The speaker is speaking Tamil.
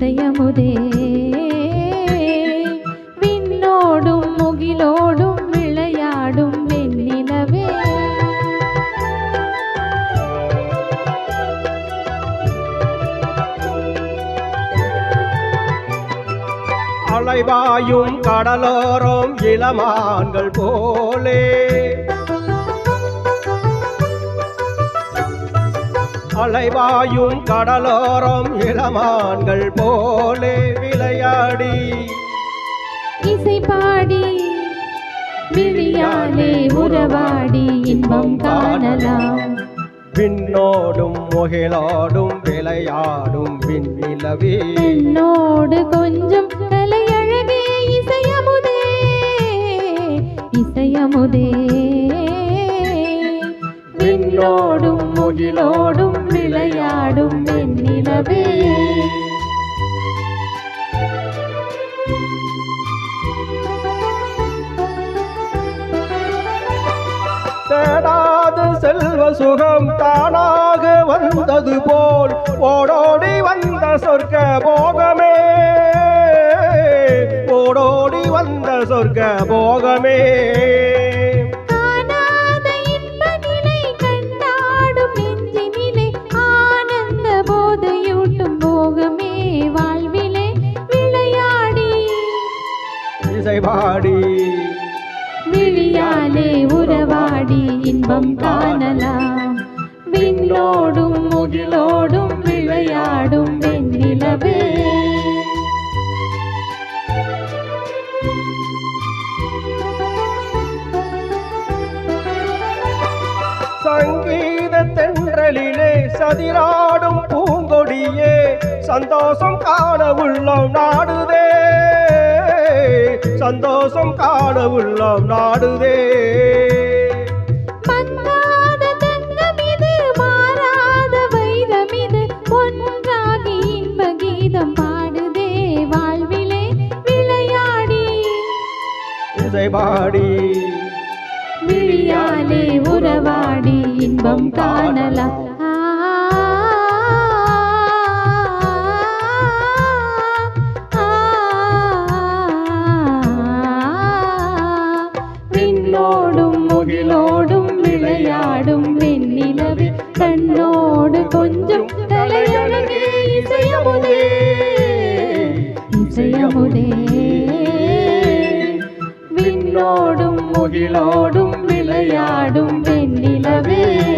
இசையமுதே விண்ணோடும் முகிலோடும் விளையாடும் வெண்ணிலவே. அலைவாயும் கடலோரம் இளமான்கள் போலே. அலைவாயும் கடலோரம் இளமான்கள் போலே விளையாடி. இசை பாடி விழியாலே உறவாடி இன்பம் காணலாம். விண்ணோடும் முகிலோடும் விளையாடும் விண்ணிலவே. என்னோடு கொஞ்சம் கலையழகே இசையமுதே இசையமுதே. விண்ணோடும் முகிலோடும் விளையாடும் நிலவே. தேடாத செல்வ சுகம் தானாக வந்தது போல் ஓடோடி வந்த சொர்க்க போகமே. ஓடோடி வந்த சொர்க்க போகமே. இசைபாடி விழியாலே உறவாடி இன்பம் காணலாம். விண்ணோடும் முகிலோடும் விளையாடும் வெண்ணிலவே. சங்கீத தென்றலிலே சதிராடும் பூங்கொடியே சந்தோஷம் காண உள்ளம் நாடுதே. சந்தோஷம் காண உள்ளம் நாடுதே இசைபாடி விழியாலே உறவாடி இன்பம் காணலாம். ஜெயமுதே விண்ணோடும் முகிலோடும் விளையாடும் வெண்ணிலவே.